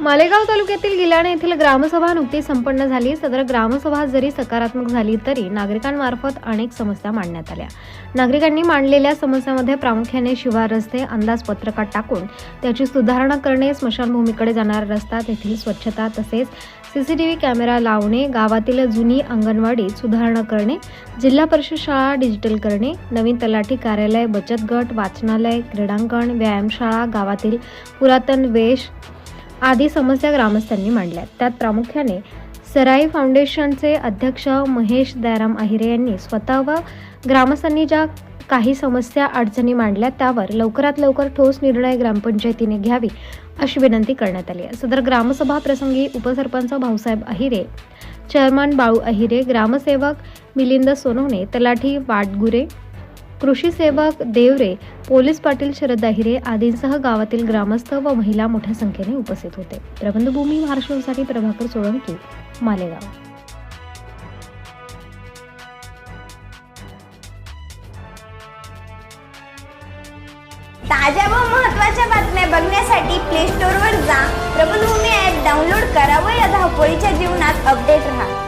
मालेगाव तालुक्यातील गिलाणे येथील ग्रामसभा नुकतीच संपन्न झाली. सदर ग्रामसभा जरी सकारात्मक झाली तरी नागरिकांमार्फत अनेक समस्या मांडण्यात आल्या. नागरिकांनी मांडलेल्या समस्यांमध्ये प्रामुख्याने शिवार रस्ते अंदाजपत्रकात टाकून त्याची सुधारणा करणे स्मशानभूमीकडे जाणारा रस्ता तेथील स्वच्छता तसेच सीसीटीव्ही कॅमेरा लावणे गावातील जुनी अंगणवाडीत सुधारणा करणे जिल्हा परिषद शाळा डिजिटल करणे नवीन तलाठी कार्यालय बचत गट वाचनालय क्रीडांगण व्यायामशाळा गावातील पुरातन वेश आदी समस्या ग्रामस्थांनी मांडल्या. त्यात प्रामुख्याने सराई फाउंडेशनचे अध्यक्ष महेश दयाराम अहिरे यांनी स्वतः व ग्रामस्थांनी ज्या काही समस्या अडचणी मांडल्या त्यावर लवकरात लवकर ठोस निर्णय ग्रामपंचायतीने घ्यावी अशी विनंती करण्यात आली आहे. सदर ग्रामसभा प्रसंगी उपसरपंच भाऊसाहेब अहिरे चेअरमन बाळू अहिरे ग्रामसेवक मिलिंद सोनवणे तलाठी वाटगुरे कृषी सेवक देवरे पोलीस पाटील शरद दाहिरे आदींसह गावातील ग्रामस्थ व महिला मोठ्या संख्येने उपस्थित होते. प्रबंधभूमी महाराष्ट्रासाठी प्रभाकर सोळंकी मालेगाव. ताज्या व महत्त्वाच्या बातम्या बघण्यासाठी प्ले स्टोअरवर जा. प्रबलभूमी ॲप डाउनलोड करा व या धावपळीच्या जीवनात अपडेट राहा.